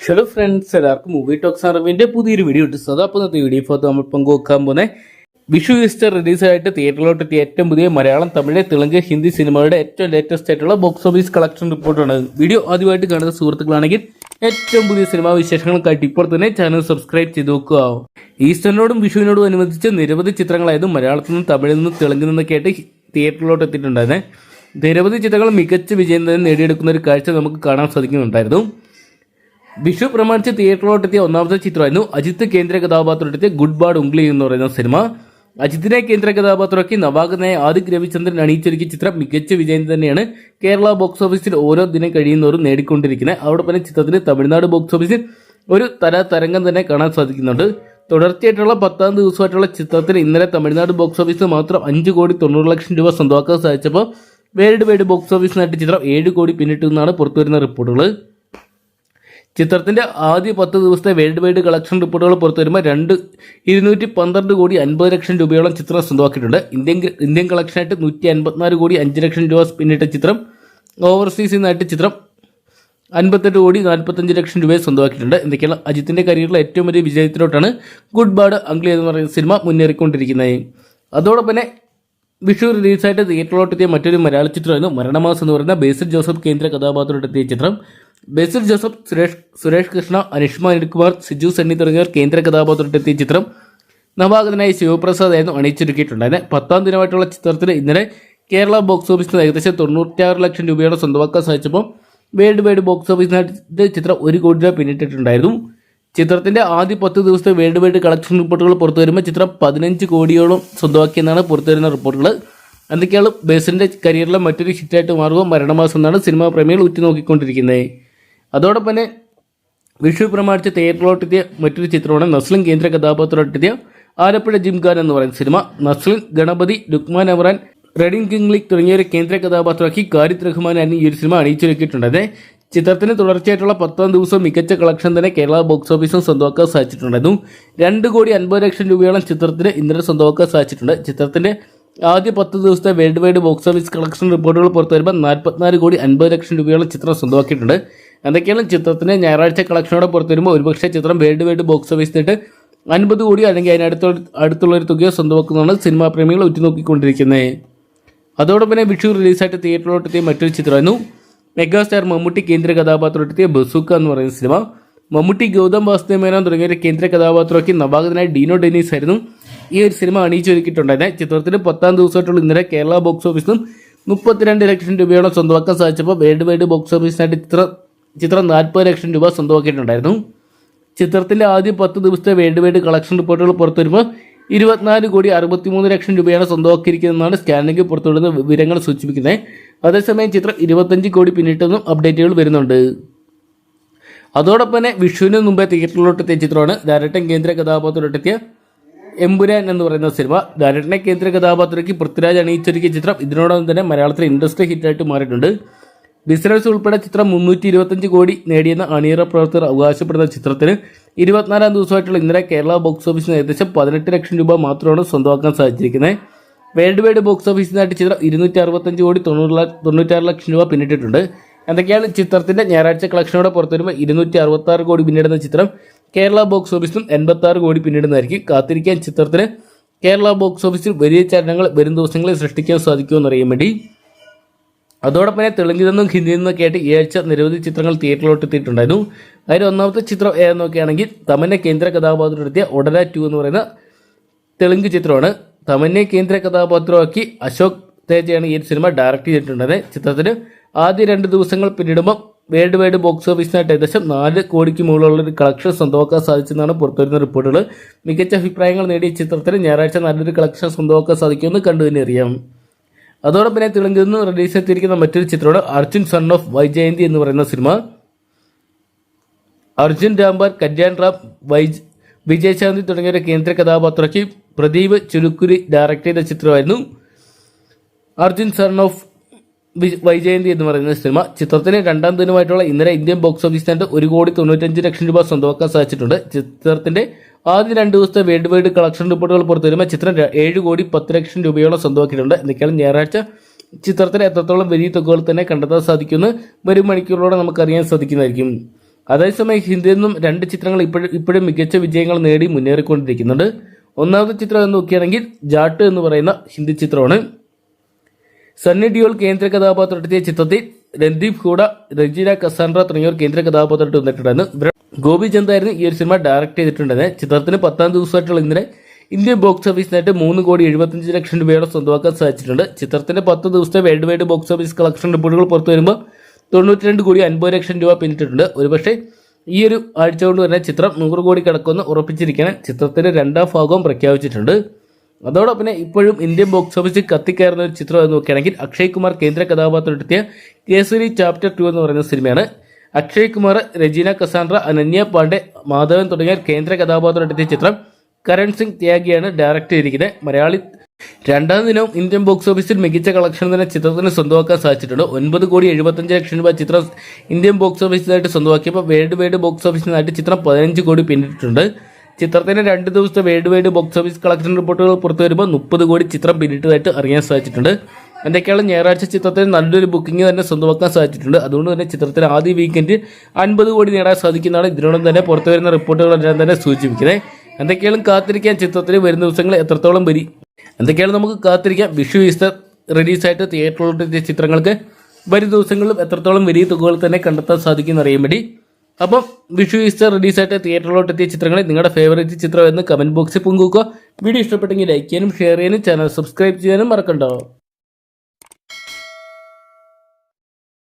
Hello friends എല്ലാവർക്കും movie talks അറിവിന്റെ പുതിയൊരു വീഡിയോ ഇട്ട് സദാ അപ്പോൾ ഇന്നത്തെ വീഡിയോ ഫോത്ത് നമ്മൾ പങ്കുവെക്കാൻ പോകുന്നത് വിഷു ഈസ്റ്റർ റിലീസായിട്ട് തിയേറ്ററിലോട്ട് എത്തിയ ഏറ്റവും പുതിയ മലയാളം തമിഴ് തെലുങ്ക് ഹിന്ദി സിനിമകളുടെ ഏറ്റവും ലേറ്റസ്റ്റ് ആയിട്ടുള്ള ബോക്സ് ഓഫീസ് കളക്ഷൻ റിപ്പോർട്ടാണ് വീഡിയോ ആദ്യമായിട്ട് കാണുന്ന സുഹൃത്തുക്കളാണെങ്കിൽ ഏറ്റവും പുതിയ സിനിമാ വിശേഷങ്ങൾക്കായിട്ട് ഇപ്പോൾ തന്നെ ചാനൽ സബ്സ്ക്രൈബ് ചെയ്ത് നോക്കുക ഈസ്റ്ററിനോടും വിഷുവിനോടും അനുബന്ധിച്ച് നിരവധി ചിത്രങ്ങളായതും മലയാളത്തിൽ നിന്നും തമിഴിൽ നിന്നും തെലുങ്കിൽ നിന്നൊക്കെ ആയിട്ട് തിയേറ്ററിലോട്ട് എത്തിയിട്ടുണ്ടായിരുന്നേ. നിരവധി ചിത്രങ്ങൾ മികച്ച വിജയം തന്നെ നേടിയെടുക്കുന്ന ഒരു കാഴ്ച നമുക്ക് കാണാൻ സാധിക്കുന്നുണ്ടായിരുന്നു. വിഷു പ്രമാണിച്ച് തിയേറ്ററിലോട്ടെത്തിയ ഒന്നാമത്തെ ചിത്രമായിരുന്നു അജിത്ത് കേന്ദ്ര കഥാപാത്രത്തിൽ ഗുഡ് ബാഡ് ഉംഗ്ലി എന്ന് പറയുന്ന സിനിമ. അജിത്തിനെ കേന്ദ്ര കഥാപാത്രമാക്കി നവാഗതനായ ആദിക് രവിചന്ദ്രൻ അണിയിച്ചൊരുക്കിയ ചിത്രം മികച്ച വിജയം തന്നെയാണ് കേരള ബോക്സ് ഓഫീസിൽ ഓരോ ദിനം കഴിയുന്നവരും നേടിക്കൊണ്ടിരിക്കുന്നത്. പിന്നെ ചിത്രത്തിന് തമിഴ്നാട് ബോക്സ് ഓഫീസിൽ ഒരു തല തരംഗം തന്നെ കാണാൻ സാധിക്കുന്നുണ്ട്. തുടർച്ചയായിട്ടുള്ള പത്താം ദിവസമായിട്ടുള്ള ചിത്രത്തിന് ഇന്നലെ തമിഴ്നാട് ബോക്സ് ഓഫീസിൽ മാത്രം അഞ്ച് കോടി തൊണ്ണൂറ് ലക്ഷം രൂപ സ്വന്തമാക്കാൻ സാധിച്ചപ്പോൾ വേൾഡ് വൈഡ് ബോക്സ് ഓഫീസിനായിട്ട് ചിത്രം ഏഴ് കോടി പിന്നിട്ടു എന്നാണ് പുറത്തുവരുന്ന റിപ്പോർട്ടുകൾ. ചിത്രത്തിന്റെ ആദ്യ പത്ത് ദിവസത്തെ വേൾഡ് വൈഡ് കളക്ഷൻ റിപ്പോർട്ടുകൾ പുറത്തു വരുമ്പോൾ രണ്ട് ഇരുന്നൂറ്റി പന്ത്രണ്ട് കോടി അൻപത് ലക്ഷം രൂപയോളം ചിത്രം സ്വന്തമാക്കിയിട്ടുണ്ട്. ഇന്ത്യൻ ഇന്ത്യൻ കളക്ഷനായിട്ട് നൂറ്റി അൻപത്തിനാല് കോടി അഞ്ച് ലക്ഷം രൂപ പിന്നിട്ട ചിത്രം. ഓവർസീസിൽ നിന്നായിട്ട് ചിത്രം അൻപത്തെട്ട് കോടി നാൽപ്പത്തഞ്ച് ലക്ഷം രൂപയെ സ്വന്തമാക്കിയിട്ടുണ്ട്. എന്തൊക്കെയാണ് അജിത്തിന്റെ കരിയറിലെ ഏറ്റവും വലിയ വിജയത്തിലോട്ടാണ് ഗുഡ് ബാഡ് അംഗ്ലി എന്ന് പറയുന്ന സിനിമ മുന്നേറിക്കൊണ്ടിരിക്കുന്നത്. അതോടൊപ്പം തന്നെ വിഷു റിലീസായിട്ട് തിയേറ്ററിലോട്ടെത്തിയ മറ്റൊരു മലയാള ചിത്രമായിരുന്നു മരണമാസം എന്ന് പറയുന്ന ബേസിൽ ജോസഫ് കേന്ദ്ര കഥാപാത്രത്തെത്തിയ ചിത്രം. ബേസിൽ ജോസഫ് സുരേഷ് സുരേഷ് കൃഷ്ണ അനിഷ്മ അനിൽകുമാർ സിജു സണ്ണി തുടങ്ങിയവർ കേന്ദ്ര കഥാപാത്രത്തിലെത്തിയ ചിത്രം നവാഗതനായി ശിവപ്രസാദ് ആയിരുന്നു അണിയിച്ചൊരുക്കിയിട്ടുണ്ടായത്. പത്താം ദിനമായിട്ടുള്ള ചിത്രത്തിന് ഇന്നലെ കേരള ബോക്സ് ഓഫീസിൽ ഏകദേശം തൊണ്ണൂറ്റാറ് ലക്ഷം രൂപയോടെ സ്വന്തമാക്കാൻ സാധിച്ചപ്പോൾ വേൾഡ് വൈഡ് ബോക്സ് ഓഫീസിനായിട്ട് ചിത്രം ഒരു കോടി രൂപ പിന്നിട്ടിട്ടുണ്ടായിരുന്നു. ചിത്രത്തിന്റെ ആദ്യ പത്ത് ദിവസത്തെ വേൾഡ് വൈഡ് കളക്ഷൻ റിപ്പോർട്ടുകൾ പുറത്തു വരുമ്പോൾ ചിത്രം പതിനഞ്ച് കോടിയോളം സ്വന്തമാക്കിയെന്നാണ് പുറത്തു വരുന്ന റിപ്പോർട്ടുകൾ. എന്തൊക്കെയാണ് ബേസിന്റെ കരിയറിലെ മറ്റൊരു ഹിറ്റായിട്ട് മാറുക മരണമാസം എന്നാണ് സിനിമാ പ്രേമികൾ ഉറ്റുനോക്കിക്കൊണ്ടിരിക്കുന്നത്. അതോടൊപ്പം തന്നെ വിഷു പ്രമാണിച്ച് തിയേറ്ററിലോട്ടെത്തിയ മറ്റൊരു ചിത്രമാണ് നസ്ലിൻ കേന്ദ്ര കഥാപാത്രമായിട്ടെത്തിയ ആലപ്പുഴ ജിംഖാൻ എന്ന് പറയുന്ന സിനിമ. നസ്ലിൻ ഗണപതി ലുക്മാൻ അമറാൻ റെഡിൻ കിംഗ്ലിക് തുടങ്ങിയൊരു കേന്ദ്ര കഥാപാത്രമാക്കി കാരിത് റഹ്മാനായിരുന്നു ഈ ഒരു സിനിമ അണിയിച്ചൊരുക്കിയിട്ടുള്ളത് ചിത്രത്തിന് തുടർച്ചയായിട്ടുള്ള പത്താം ദിവസം മികച്ച കളക്ഷൻ തന്നെ കേരള ബോക്സ് ഓഫീസും സ്വന്തമാക്കാൻ സാധിച്ചിട്ടുണ്ടായിരുന്നു. രണ്ട് കോടി അൻപത് ലക്ഷം രൂപയോളം ചിത്രത്തിന് ഇന്നലെ സ്വന്തമാക്കാൻ സാധിച്ചിട്ടുണ്ട്. ചിത്രത്തിന്റെ ആദ്യ പത്ത് ദിവസത്തെ world wide box office collection റിപ്പോർട്ടുകൾ പുറത്തു വരുമ്പോൾ നാൽപ്പത്തിനാല് കോടി അൻപത് ലക്ഷം രൂപയോളം ചിത്രം സ്വന്തമാക്കിയിട്ടുണ്ട്. എന്തൊക്കെയാണ് ചിത്രത്തിന് ഞായറാഴ്ച കളക്ഷനോടെ പുറത്തു വരുമ്പോൾ ഒരുപക്ഷെ ചിത്രം വേൾഡ് വൈഡ് ബോക്സ് ഓഫീസ് നിന്നിട്ട് അൻപത് കോടി അല്ലെങ്കിൽ അതിനടുത്ത അടുത്തുള്ളൊരു തുകയോ സ്വന്തമാക്കുന്നതാണ് സിനിമാ പ്രേമികൾ ഉറ്റുനോക്കിക്കൊണ്ടിരിക്കുന്നത് അതോടൊപ്പം തന്നെ വിഷു റിലീസായിട്ട് തിയേറ്ററിലോട്ടെത്തിയ മറ്റൊരു ചിത്രമായിരുന്നു മെഗാസ്റ്റാർ മമ്മൂട്ടി കേന്ദ്ര കഥാപാത്രമെത്തിയ ബസൂക്ക എന്ന് പറയുന്ന സിനിമ മമ്മൂട്ടി ഗൗതം വാസുദേവ് മേനോൻ തുടങ്ങിയ കേന്ദ്ര കഥാപാത്രമാക്കി നവാഗതനായ ഡീനോ ഡെനീസ് ആയിരുന്നു ഈ ഒരു സിനിമ അണിയിച്ചൊരുക്കിയിട്ടുണ്ടായിരുന്നത് ചിത്രത്തിന് പത്താം ദിവസമായിട്ടുള്ള ഇന്നലെ കേരള ബോക്സ് ഓഫീസിലും മുപ്പത്തിരണ്ട് ലക്ഷം രൂപയോളം സ്വന്തമാക്കാൻ സാധിച്ചപ്പോൾ വേൾഡ് വൈഡ് ബോക്സ് ഓഫീസിനായിട്ട് ചിത്രം ചിത്രം നാൽപ്പത് ലക്ഷം രൂപ സ്വന്തമാക്കിയിട്ടുണ്ടായിരുന്നു. ചിത്രത്തിലെ ആദ്യ പത്ത് ദിവസത്തെ വേണ്ടി വേണ്ടി കളക്ഷൻ റിപ്പോർട്ടുകൾ പുറത്തു വരുമ്പോൾ ഇരുപത്തിനാല് കോടി അറുപത്തിമൂന്ന് ലക്ഷം രൂപയാണ് സ്വന്തമാക്കിയിരിക്കുന്നതെന്നാണ് സ്കാനിംഗ് പുറത്തുവിടുന്ന വിവരങ്ങൾ സൂചിപ്പിക്കുന്നത്. അതേസമയം ചിത്രം ഇരുപത്തഞ്ച് കോടി പിന്നിട്ടെന്നും അപ്ഡേറ്റുകൾ വരുന്നുണ്ട്. അതോടൊപ്പം തന്നെ വിഷുവിന് മുമ്പേ തിയേറ്ററിലോട്ടെത്തിയ ചിത്രമാണ് ധാരട്ടൻ കേന്ദ്ര കഥാപാത്രത്തിലോട്ടെത്തിയ എമ്പുരാൻ എന്ന് പറയുന്ന സിനിമ. ധാരട്ടനെ കേന്ദ്ര കഥാപാത്രയ്ക്ക് പൃഥ്വിരാജ് അണിയിച്ചൊരുക്കിയ ചിത്രം. ഇതിനോടൊപ്പം തന്നെ മലയാളത്തിലെ ഇൻഡസ്ട്രി ഹിറ്റായിട്ട് മാറിയിട്ടുണ്ട്. ബിസിനസ് ഉൾപ്പെടെ ചിത്രം മുന്നൂറ്റി ഇരുപത്തഞ്ച് കോടി നേടിയെന്ന് അണിയറ പ്രവർത്തകർ അവകാശപ്പെടുന്ന ചിത്രത്തിന് ഇരുപത്തിനാലാം ദിവസമായിട്ടുള്ള ഇന്നലെ കേരള ബോക്സ് ഓഫീസിന് ഏകദേശം പതിനെട്ട് ലക്ഷം രൂപ മാത്രമാണ് സ്വന്തമാക്കാൻ സാധിച്ചിരിക്കുന്നത്. വേൾഡ് വൈഡ് ബോക്സ് ഓഫീസിനായിട്ട് ചിത്രം ഇരുന്നൂറ്റി അറുപത്തഞ്ച് കോടി തൊണ്ണൂറ് തൊണ്ണൂറ്റാറ് ലക്ഷം രൂപ പിന്നിട്ടിട്ടുണ്ട്. എന്തൊക്കെയാണ് ചിത്രത്തിന്റെ ഞായറാഴ്ച കളക്ഷനോടെ പുറത്തു വരുമ്പോൾ ഇരുന്നൂറ്റി അറുപത്താറ് കോടി പിന്നിടുന്ന ചിത്രം കേരള ബോക്സ് ഓഫീസിലും എൺപത്തി ആറ് കോടി പിന്നിടുന്നതായിരിക്കും. കാത്തിരിക്കാൻ ചിത്രത്തിന് കേരള ബോക്സ് ഓഫീസിൽ വലിയ ചലനങ്ങൾ വരും ദിവസങ്ങളിൽ സൃഷ്ടിക്കാൻ സാധിക്കുമെന്നറിയാൻ വേണ്ടി അതോടൊപ്പം തന്നെ തെലുങ്കിൽ നിന്നും ഹിന്ദിയിൽ നിന്നൊക്കെ ആയിട്ട് ഈ ആഴ്ച നിരവധി ചിത്രങ്ങൾ തിയേറ്ററിലോട്ട് എത്തിയിട്ടുണ്ടായിരുന്നു. അതിൽ ഒന്നാമത്തെ ചിത്രം ഏതെന്ന് നോക്കുകയാണെങ്കിൽ തമന്നെ കേന്ദ്ര കഥാപാത്രം എടുത്തിയ ഒടര ടു എന്ന് പറയുന്ന തെലുങ്ക് ചിത്രമാണ്. തമന്നെ കേന്ദ്ര കഥാപാത്രമാക്കി അശോക് തേജയാണ് ഈ സിനിമ ഡയറക്റ്റ് ചെയ്തിട്ടുള്ളത് ചിത്രത്തിന് ആദ്യ രണ്ട് ദിവസങ്ങൾ പിന്നിടുമ്പോൾ വേൾഡ് വൈഡ് ബോക്സ് ഓഫീസിനായിട്ട് ഏകദേശം നാല് കോടിക്ക് മുകളിലുള്ള ഒരു കളക്ഷൻ സ്വന്തമാക്കാൻ സാധിച്ചെന്നാണ് പുറത്തുവരുന്ന റിപ്പോർട്ടുകൾ. മികച്ച അഭിപ്രായങ്ങൾ നേടിയ ചിത്രത്തിന് ഞായറാഴ്ച നല്ലൊരു കളക്ഷൻ സ്വന്തമാക്കാൻ സാധിക്കുമെന്ന് കണ്ടു തന്നെ അറിയാം. അതോടൊപ്പം തന്നെ തെലുങ്കിൽ നിന്ന് റിലീസ് എത്തിയിരിക്കുന്ന മറ്റൊരു ചിത്രമാണ് അർജുൻ സൺ ഓഫ് വൈജയന്തി എന്ന് പറയുന്ന സിനിമ അർജുൻ രാംബാർ കല്യാൺ റാം വൈജ് വിജയശാന്തി തുടങ്ങിയവരെ കേന്ദ്ര കഥാപാത്രയ്ക്ക് പ്രദീപ് ചുരുക്കുരി ഡയറക്ട് ചെയ്ത ചിത്രമായിരുന്നു. അർജുൻ സൺ ഓഫ് വൈജയന്തി എന്ന് പറയുന്ന സിനിമ ചിത്രത്തിന് രണ്ടാം ദിനമായിട്ടുള്ള ഇന്നലെ ഇന്ത്യൻ ബോക്സ് ഓഫീസിനായിട്ട് ഒരു കോടി തൊണ്ണൂറ്റഞ്ച് ലക്ഷം രൂപ സ്വന്തമാക്കാൻ സാധിച്ചിട്ടുണ്ട്. ചിത്രത്തിന്റെ ആദ്യ രണ്ട് ദിവസത്തെ വേൾഡ് വൈഡ് കളക്ഷൻ റിപ്പോർട്ടുകൾ പുറത്തുവരുമ്പോൾ ചിത്രം ഏഴ് കോടി പത്ത് ലക്ഷം രൂപയോളം സ്വന്തമാക്കിയിട്ടുണ്ട്. എന്തൊക്കെയാണ് ഞായറാഴ്ച ചിത്രത്തിന് എത്രത്തോളം വലിയ തുകകൾ തന്നെ കണ്ടെത്താൻ സാധിക്കുമെന്ന് വരും മണിക്കൂറിലൂടെ നമുക്കറിയാൻ സാധിക്കുന്നതായിരിക്കും. അതേസമയം ഹിന്ദിയിൽ നിന്നും രണ്ട് ചിത്രങ്ങൾ ഇപ്പോഴും ഇപ്പോഴും മികച്ച വിജയങ്ങൾ നേടി മുന്നേറിക്കൊണ്ടിരിക്കുന്നുണ്ട്. ഒന്നാമത്തെ ചിത്രം എന്ന് നോക്കുകയാണെങ്കിൽ ജാട്ട് എന്ന് പറയുന്ന ഹിന്ദി ചിത്രമാണ്. സണ്ണി ഡിയോൾ കേന്ദ്ര കഥാപാത്രത്തെത്തിയ ചിത്രത്തിൽ രൺദീപ് ഹൂഡ രജീന കസാൻഡ്ര തുടങ്ങിയവർ കേന്ദ്ര കഥാപാത്രമായിട്ട് വന്നിട്ടുണ്ടായിരുന്നു ഗോപി ചന്ദായിരുന്നു ഈ ഒരു സിനിമ ഡയറക്ട് ചെയ്തിട്ടുണ്ടായിരുന്നത് ചിത്രത്തിന് പത്താം ദിവസമായിട്ടുള്ള ഇന്നലെ ഇന്ത്യൻ ബോക്സ് ഓഫീസിനായിട്ട് മൂന്ന് കോടി എഴുപത്തഞ്ച് ലക്ഷം രൂപയോടെ സ്വന്തമാക്കാൻ സാധിച്ചിട്ടുണ്ട്. ചിത്രത്തിന്റെ പത്ത് ദിവസത്തെ world wide box office collection റിപ്പോർട്ടുകൾ പുറത്തു വരുമ്പോൾ തൊണ്ണൂറ്റി രണ്ട് കോടി അൻപത് ലക്ഷം രൂപ പിന്നിട്ടിട്ടുണ്ട്. ഒരുപക്ഷെ ഈ ഒരു ആഴ്ച കൊണ്ട് തന്നെ ചിത്രം നൂറ് കോടി കടക്കുമെന്ന് ഉറപ്പിച്ചിരിക്കുകയാണ് ചിത്രത്തിന്റെ രണ്ടാം ഭാഗവും പ്രഖ്യാപിച്ചിട്ടുണ്ട്. അതോടൊപ്പം ഇപ്പോഴും ഇന്ത്യൻ ബോക്സ് ഓഫീസിൽ കത്തിക്കയറുന്ന ഒരു ചിത്രം എന്ന് നോക്കുകയാണെങ്കിൽ അക്ഷയ് കുമാർ കേന്ദ്ര കഥാപാത്രമെത്തിയ കേസരി ചാപ്റ്റർ ടു എന്ന് പറയുന്ന സിനിമയാണ്. അക്ഷയ് കുമാർ രജീന കസാൻഡ്ര അനന്യ പാണ്ഡെ മാധവൻ തുടങ്ങിയ കേന്ദ്ര കഥാപാത്രമെത്തിയ ചിത്രം. കരൺ സിംഗ് ത്യാഗിയാണ് ഡയറക്റ്റ് ചെയ്തിരിക്കുന്നത്. മലയാളി രണ്ടാം ദിനവും ഇന്ത്യൻ ബോക്സ് ഓഫീസിൽ മികച്ച കളക്ഷൻ തന്നെ ചിത്രത്തിന് സ്വന്തമാക്കാൻ സാധിച്ചിട്ടുണ്ട്. ഒൻപത് കോടി എഴുപത്തഞ്ച് ലക്ഷം രൂപ ചിത്രം ഇന്ത്യൻ ബോക്സ് ഓഫീസിനായിട്ട് സ്വന്തമാക്കിയപ്പോൾ വേൾഡ് വൈഡ് ബോക്സ് ഓഫീസിനായിട്ട് ചിത്രം പതിനഞ്ച് കോടി പിന്നിട്ടിട്ടുണ്ട്. ചിത്രത്തിന് രണ്ട് ദിവസത്തെ world wide box office collection റിപ്പോർട്ടുകൾ പുറത്തു വരുമ്പോൾ മുപ്പത് കോടി ചിത്രം പിന്നിട്ടതായിട്ട് അറിയാൻ സാധിച്ചിട്ടുണ്ട്. എന്തൊക്കെയാണ് ഞായറാഴ്ച ചിത്രത്തിന് നല്ലൊരു ബുക്കിംഗ് തന്നെ സ്വന്തമാക്കാൻ സാധിച്ചിട്ടുണ്ട്. അതുകൊണ്ട് തന്നെ ചിത്രത്തിന് ആദ്യ വീക്കെൻഡ് അൻപത് കോടി നേടാൻ സാധിക്കുന്നതാണ് ഇതിനോടൊപ്പം തന്നെ പുറത്തു വരുന്ന റിപ്പോർട്ടുകളെല്ലാം തന്നെ സൂചിപ്പിക്കുന്നത്. എന്തൊക്കെയാണ് കാത്തിരിക്കാൻ ചിത്രത്തിന് വരുന്ന ദിവസങ്ങൾ എത്രത്തോളം വരി? എന്തൊക്കെയാണ് നമുക്ക് കാത്തിരിക്കാം? വിഷു ഈസ്റ്റർ റിലീസായിട്ട് തിയേറ്ററിലോട്ടെത്തിയ ചിത്രങ്ങൾക്ക് വരും ദിവസങ്ങളിലും എത്രത്തോളം വലിയ തുകകൾ തന്നെ കണ്ടെത്താൻ സാധിക്കുമെന്ന് അറിയാൻ വേണ്ടി അപ്പം വിഷു ഈസ്റ്റർ റിലീസായിട്ട് തിയേറ്ററിലോട്ട് എത്തിയ ചിത്രങ്ങൾ നിങ്ങളുടെ ഫേവറേറ്റ് ചിത്രം എന്ന് കമന്റ് ബോക്സിൽ പങ്കുവെക്കുക. വീഡിയോ ഇഷ്ടപ്പെട്ടെങ്കിൽ ലൈക്ക് ചെയ്യാനും ഷെയർ ചെയ്യാനും ചാനൽ സബ്സ്ക്രൈബ് ചെയ്യാനും മറക്കണ്ടോ.